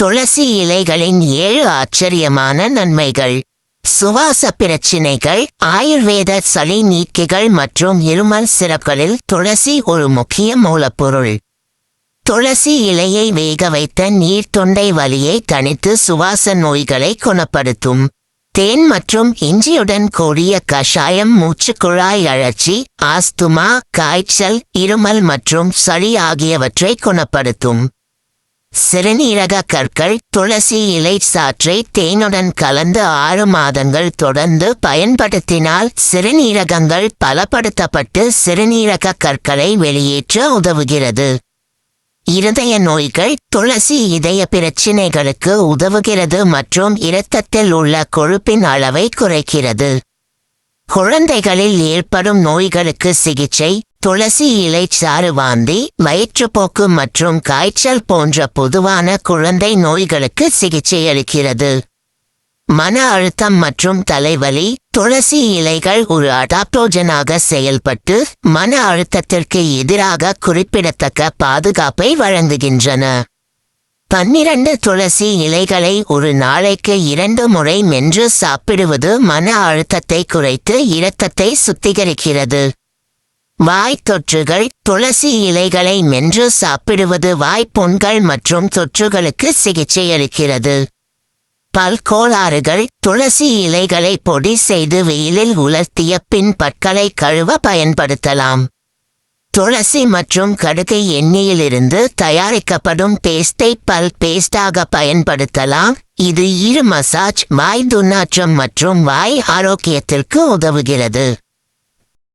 துளசி இலைகளின் ஏழு ஆச்சரியமான நன்மைகள். சுவாச பிரச்சினைகள் ஆயுர்வேத சளி நீக்கிகள் மற்றும் இருமல் சிறப்புகளில் துளசி ஒரு முக்கிய மூலப்பொருள். துளசி இலையை வேக வைத்த நீர் தொண்டை வலியை தணித்து சுவாச நோய்களை குணப்படுத்தும். தேன் மற்றும் இஞ்சியுடன் கூடிய கஷாயம் மூச்சுக்குழாய் அழற்சி ஆஸ்துமா காய்ச்சல் இருமல் மற்றும் சளி ஆகியவற்றை குணப்படுத்தும். சிறுநீரக கற்கள் துளசி இலை சாற்றை தேனுடன் கலந்து ஆறு மாதங்கள் தொடர்ந்து பயன்படுத்தினால் சிறுநீரகங்கள் பலப்படுத்தப்பட்டு சிறுநீரக கற்களை வெளியேற்ற உதவுகிறது. இருதய நோய்கள் துளசி இதய பிரச்சினைகளுக்கு உதவுகிறது மற்றும் இரத்தத்தில் உள்ள கொழுப்பின் அளவை குறைக்கிறது. குழந்தைகளில் ஏற்படும் நோய்களுக்கு சிகிச்சை துளசி இலை சாறு வாந்தி வயிற்றுப்போக்கு மற்றும் காய்ச்சல் போன்ற பொதுவான குழந்தை நோய்களுக்கு சிகிச்சை அளிக்கிறது. மன அழுத்தம் மற்றும் தலைவலி துளசி இலைகள் ஒரு அடாப்டோஜனாக செயல்பட்டு மன அழுத்தத்திற்கு எதிராக குறிப்பிடத்தக்க பாதுகாப்பை வழங்குகின்றன. பன்னிரண்டு துளசி இலைகளை ஒரு நாளைக்கு இரண்டு முறை மென்று சாப்பிடுவது மன அழுத்தத்தை குறைத்து இரத்தத்தை சுத்திகரிக்கிறது. வாய் தொற்றுகள் துளசி இலைகளை மென்று சாப்பிடுவது வாய்ப்புண்கள் மற்றும் தொற்றுகளுக்கு சிகிச்சை அளிக்கிறது. பல் கோளாறுகள் துளசி இலைகளை பொடி செய்து வெயிலில் உலர்த்திய பின் பற்களை கழுவ பயன்படுத்தலாம். துளசி மற்றும் கடுகை எண்ணெயிலிருந்து தயாரிக்கப்படும் பேஸ்டை பல் பேஸ்டாக பயன்படுத்தலாம். இது இரு மசாஜ் வாய் துர்நாற்றம் மற்றும் வாய் ஆரோக்கியத்திற்கு உதவுகிறது.